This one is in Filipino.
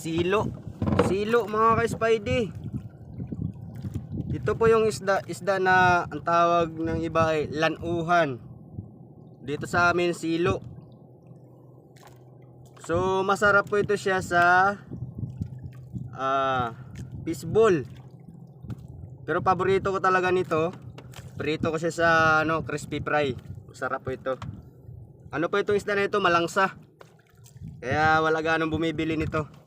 silo. Silo mga ka-spidey. Ito po yung isda, isda na ang tawag ng iba ay lanuhan. Dito sa amin silo. So masarap po ito siya sa ah fishball. Pero paborito ko talaga nito. Prito ko siya sa ano, crispy fry. Masarap po ito. Ano po itong isda na ito? Malangsa. Kaya wala ganong bumibili nito.